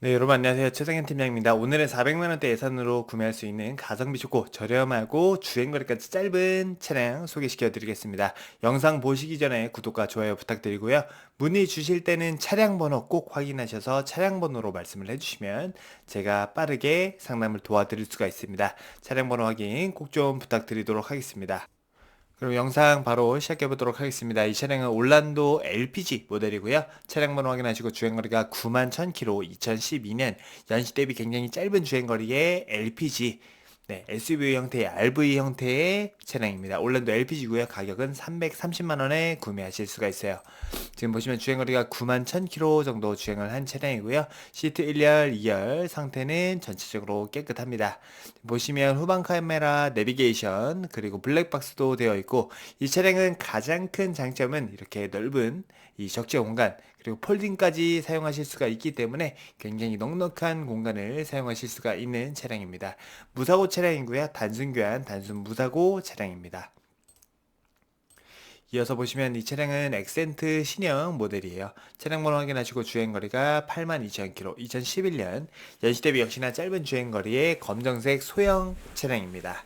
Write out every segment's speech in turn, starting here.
네, 여러분 안녕하세요. 최성현 팀장입니다. 오늘은 400만원대 예산으로 구매할 수 있는 가성비 좋고 저렴하고 주행거리까지 짧은 차량 소개시켜 드리겠습니다. 영상 보시기 전에 구독과 좋아요 부탁드리고요. 문의 주실 때는 차량 번호 꼭 확인하셔서 차량 번호로 말씀을 해주시면 제가 빠르게 상담을 도와드릴 수가 있습니다. 차량 번호 확인 꼭 좀 부탁드리도록 하겠습니다. 그럼 영상 바로 시작해 보도록 하겠습니다. 이 차량은 올란도 LPG 모델이고요. 차량 번호 확인하시고 주행거리가 9만 1000km, 2012년 연식 대비 굉장히 짧은 주행거리의 LPG 네, SUV 형태의 RV 형태의 차량입니다. 올란도 LPG고요. 가격은 330만 원에 구매하실 수가 있어요. 지금 보시면 주행거리가 9만 1000km 정도 주행을 한 차량이고요. 시트 1열, 2열 상태는 전체적으로 깨끗합니다. 보시면 후방 카메라, 내비게이션, 그리고 블랙박스도 되어 있고 이 차량은 가장 큰 장점은 이렇게 넓은 이 적재 공간 그리고 폴딩까지 사용하실 수가 있기 때문에 굉장히 넉넉한 공간을 사용하실 수가 있는 차량입니다. 무사고 차량이고요. 단순 교환, 단순 무사고 차량입니다. 이어서 보시면 이 차량은 엑센트 신형 모델이에요. 차량 번호 확인하시고 주행거리가 82,000km, 2011년 연식 대비 역시나 짧은 주행거리의 검정색 소형 차량입니다.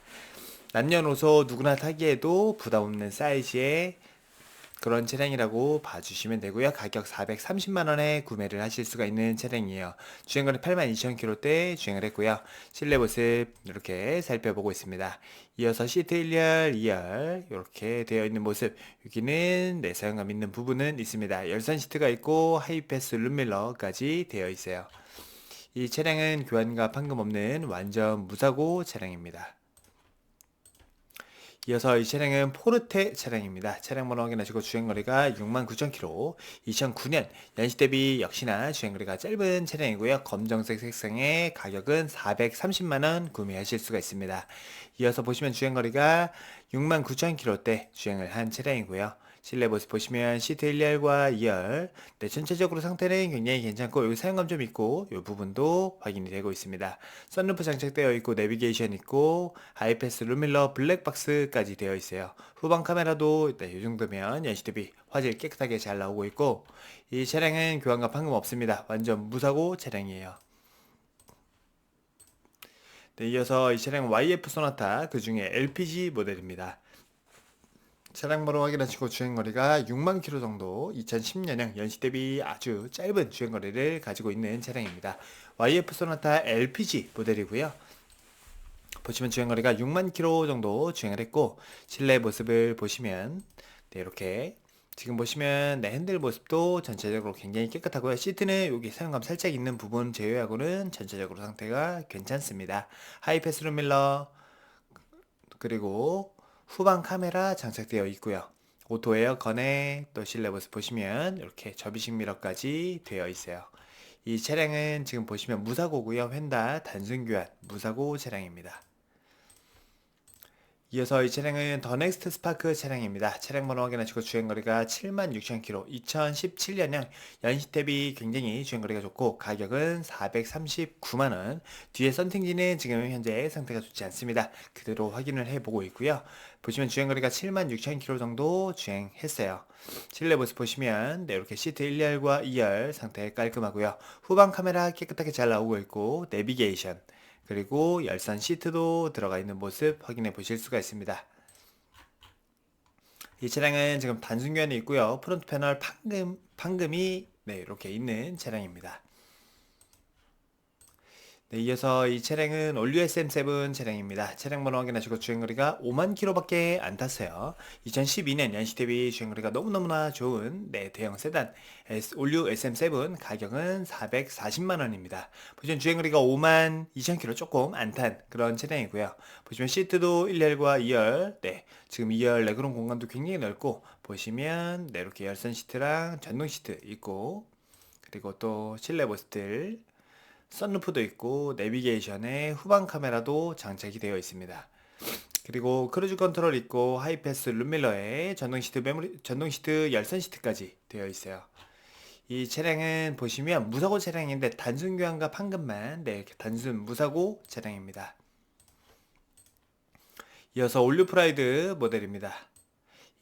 남녀노소 누구나 타기에도 부담 없는 사이즈의 그런 차량이라고 봐주시면 되고요. 가격 430만원에 구매를 하실 수가 있는 차량이에요. 주행거리 82,000km대 주행을 했고요. 실내 모습 이렇게 살펴보고 있습니다. 이어서 시트 1열, 2열 이렇게 되어 있는 모습 여기는 내 사용감 있는 부분은 있습니다. 열선 시트가 있고 하이패스 룸밀러까지 되어 있어요. 이 차량은 교환과 판금 없는 완전 무사고 차량입니다. 이어서 이 차량은 포르테 차량입니다. 차량 번호 확인하시고 주행거리가 69,000km, 2009년 연식 대비 역시나 주행거리가 짧은 차량이고요. 검정색 색상의 가격은 430만원 구매하실 수가 있습니다. 이어서 보시면 주행거리가 69,000km대 주행을 한 차량이고요. 실내 모습 보시면 시트 1열과 2열 네, 전체적으로 상태는 굉장히 괜찮고 여기 사용감 좀 있고 이 부분도 확인이 되고 있습니다. 썬루프 장착되어 있고 내비게이션 있고 하이패스 루밀러 블랙박스까지 되어 있어요. 후방 카메라도 네, 이 정도면 연시 대비 화질 깨끗하게 잘 나오고 있고 이 차량은 교환과 판금 없습니다. 완전 무사고 차량이에요. 네, 이어서 이 차량 YF 소나타 그 중에 LPG 모델입니다. 차량 번호 확인하시고 주행거리가 6만 킬로 정도 2010년형 연식 대비 아주 짧은 주행거리를 가지고 있는 차량입니다. YF 소나타 LPG 모델이고요. 보시면 주행거리가 6만 킬로 정도 주행을 했고 실내 모습을 보시면 네, 이렇게 지금 보시면 네, 핸들 모습도 전체적으로 굉장히 깨끗하고요. 시트는 여기 사용감 살짝 있는 부분 제외하고는 전체적으로 상태가 괜찮습니다. 하이패스 룸 밀러 그리고 후방 카메라 장착되어 있고요. 오토 에어컨에 또 실내 모습 보시면 이렇게 접이식 미러까지 되어 있어요. 이 차량은 지금 보시면 무사고고요. 휀다 단순 교환 무사고 차량입니다. 이어서 이 차량은 더 넥스트 스파크 차량입니다. 차량 번호 확인하시고 주행거리가 76,000km, 2017년형 연식 대비 굉장히 주행거리가 좋고 가격은 439만원. 뒤에 썬팅지는 지금 현재 상태가 좋지 않습니다. 그대로 확인을 해보고 있고요. 보시면 주행거리가 76,000km 정도 주행했어요. 실내 모습 보시면 네, 이렇게 시트 1열과 2열 상태 깔끔하고요. 후방 카메라 깨끗하게 잘 나오고 있고 내비게이션 그리고 열선 시트도 들어가 있는 모습 확인해 보실 수가 있습니다. 이 차량은 지금 단순 교환이 있고요. 프론트 패널 판금, 판금이 네, 이렇게 있는 차량입니다. 네, 이어서 이 차량은 올류 SM7 차량입니다. 차량 번호 확인하시고 주행거리가 5만 킬로밖에 안 탔어요. 2012년 연식 대비 주행거리가 너무너무나 좋은 네, 대형 세단 올류 SM7 가격은 440만 원입니다. 보시면 주행거리가 5만 2천 킬로 조금 안 탄 그런 차량이고요. 보시면 시트도 1열과 2열, 네, 지금 2열 레그룸 공간도 굉장히 넓고 보시면 네, 이렇게 열선 시트랑 전동 시트 있고 그리고 또 실내 모습들 썬루프도 있고 내비게이션에 후방 카메라도 장착이 되어 있습니다. 그리고 크루즈 컨트롤 있고 하이패스 룸밀러에 전동 시트 메모리 전동 시트 열선 시트까지 되어 있어요. 이 차량은 보시면 무사고 차량인데 단순 교환과 판금만 네, 단순 무사고 차량입니다. 이어서 올류 프라이드 모델입니다.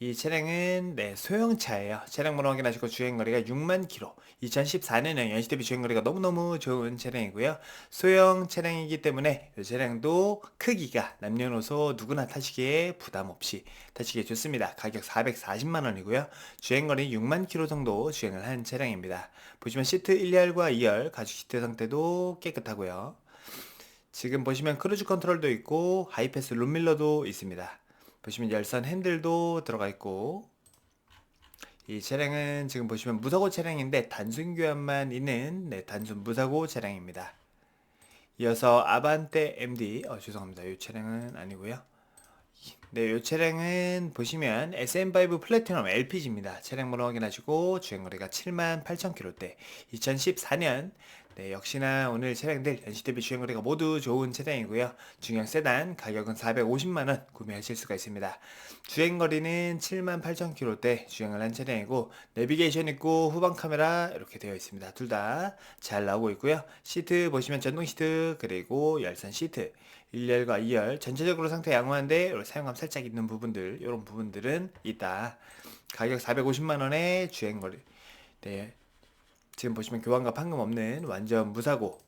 이 차량은 네, 소형차예요. 차량 번호 확인하시고 주행거리가 6만 킬로. 2014년형 연식 대비 주행거리가 너무너무 좋은 차량이고요. 소형 차량이기 때문에 이 차량도 크기가 남녀노소 누구나 타시기에 부담 없이 타시기에 좋습니다. 가격 440만 원이고요. 주행거리 6만 킬로 정도 주행을 한 차량입니다. 보시면 시트 1열과 2열 가죽 시트 상태도 깨끗하고요. 지금 보시면 크루즈 컨트롤도 있고 하이패스 룸밀러도 있습니다. 보시면 열선 핸들도 들어가 있고 이 차량은 지금 보시면 무사고 차량인데 단순 교환만 있는 네, 단순 무사고 차량입니다. 이어서 아반떼 MD 어 죄송합니다. 이 차량은 아니고요. 네, 이 차량은 보시면 SM5 플래티넘 LPG입니다. 차량 번호 확인하시고 주행거리가 78,000km대 2014년 네, 역시나 오늘 차량들 연식 대비 주행거리가 모두 좋은 차량이고요. 중형 세단 가격은 450만원 구매하실 수가 있습니다. 주행거리는 78,000km대 주행을 한 차량이고 내비게이션 있고 후방 카메라 이렇게 되어 있습니다. 둘 다 잘 나오고 있고요. 시트 보시면 전동 시트 그리고 열선 시트 1열과 2열 전체적으로 상태 양호한데 사용감 살짝 있는 부분들 이런 부분들은 있다. 가격 450만원에 주행거리 네, 지금 보시면 교환과 판금 없는 완전 무사고.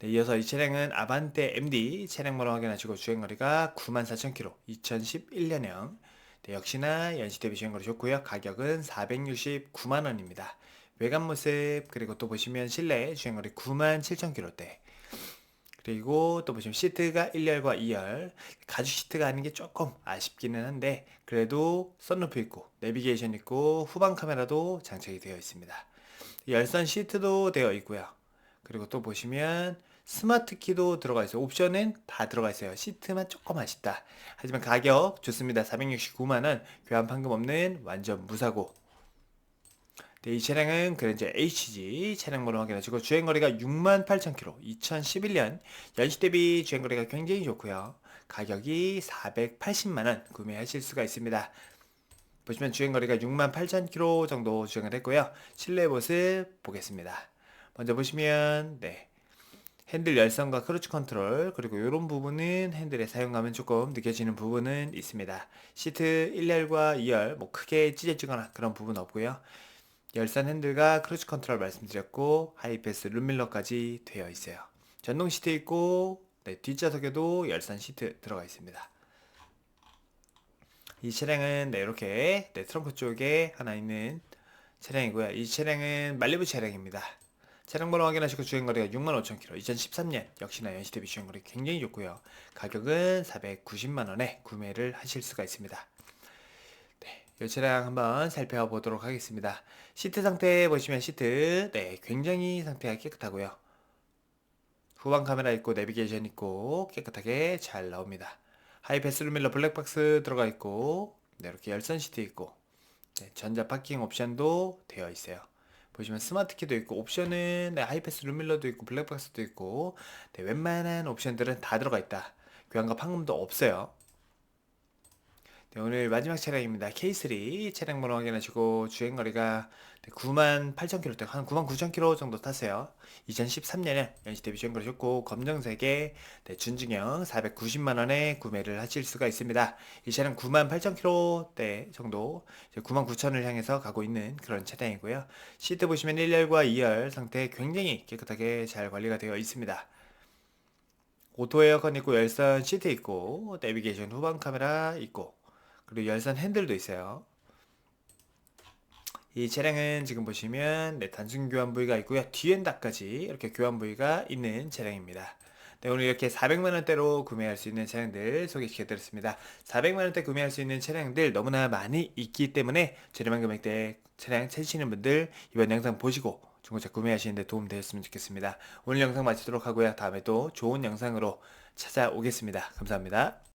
네, 이어서 이 차량은 아반떼 MD 차량 번호 확인하시고 주행거리가 94,000km 2011년형. 네, 역시나 연식 대비 주행거리 좋고요. 가격은 469만원입니다. 외관 모습 그리고 또 보시면 실내 주행거리 97,000km대 그리고 또 보시면 시트가 1열과 2열. 가죽 시트가 아닌 게 조금 아쉽기는 한데 그래도 썬루프 있고 내비게이션 있고 후방 카메라도 장착이 되어 있습니다. 열선 시트도 되어 있고요. 그리고 또 보시면 스마트 키도 들어가 있어요. 옵션은 다 들어가 있어요. 시트만 조금 아쉽다. 하지만 가격 좋습니다. 469만원. 교환 판금 없는 완전 무사고. 네, 이 차량은 그랜저 HG 차량 번호 확인하시고 주행거리가 68,000km 2011년 연식 대비 주행거리가 굉장히 좋고요. 가격이 480만원 구매하실 수가 있습니다. 보시면 주행거리가 68,000km 정도 주행을 했고요. 실내 모습 보겠습니다. 먼저 보시면 네 핸들 열선과 크루즈 컨트롤 그리고 이런 부분은 핸들의 사용감은 조금 느껴지는 부분은 있습니다. 시트 1열과 2열 뭐 크게 찢어지거나 그런 부분 없고요 열선 핸들과 크루즈 컨트롤 말씀드렸고 하이패스 룸밀러까지 되어 있어요. 전동 시트 있고 네, 뒷좌석에도 열선 시트 들어가 있습니다. 이 차량은 네, 이렇게 네, 트렁크 쪽에 하나 있는 차량이고요. 이 차량은 말리부 차량입니다. 차량 번호 확인하시고 주행거리가 65,000km 2013년 역시나 연시 대비 주행거리 굉장히 좋고요. 가격은 490만원에 구매를 하실 수가 있습니다. 이 차량 한번 살펴보도록 하겠습니다. 시트 상태 보시면 시트 네 굉장히 상태가 깨끗하고요. 후방 카메라 있고 내비게이션 있고 깨끗하게 잘 나옵니다. 하이패스 루밀러 블랙박스 들어가 있고 네, 이렇게 열선 시트 있고 네, 전자 파킹 옵션도 되어 있어요. 보시면 스마트 키도 있고 옵션은 네, 하이패스 루밀러도 있고 블랙박스도 있고 네, 웬만한 옵션들은 다 들어가 있다. 교환과 판금도 없어요. 네, 오늘 마지막 차량입니다. K3 차량 번호 확인하시고 주행 거리가 9만 8천 킬로대 한 9만 9천 킬로 정도 탔어요. 2013년에 연식 대비 주행 거리 좋고 검정색의 네, 준중형 490만 원에 구매를 하실 수가 있습니다. 이 차량 9만 8천 킬로대 정도 9만 9천을 향해서 가고 있는 그런 차량이고요. 시트 보시면 1열과 2열 상태 굉장히 깨끗하게 잘 관리가 되어 있습니다. 오토 에어컨 있고 열선 시트 있고 내비게이션 후방 카메라 있고 그리고 열선 핸들도 있어요. 이 차량은 지금 보시면 네, 단순 교환 부위가 있고요. 뒤엔다까지 이렇게 교환 부위가 있는 차량입니다. 네, 오늘 이렇게 400만원대로 구매할 수 있는 차량들 소개시켜드렸습니다. 400만원대 구매할 수 있는 차량들 너무나 많이 있기 때문에 저렴한 금액대 차량 찾으시는 분들 이번 영상 보시고 중고차 구매하시는데 도움 되었으면 좋겠습니다. 오늘 영상 마치도록 하고요. 다음에 또 좋은 영상으로 찾아오겠습니다. 감사합니다.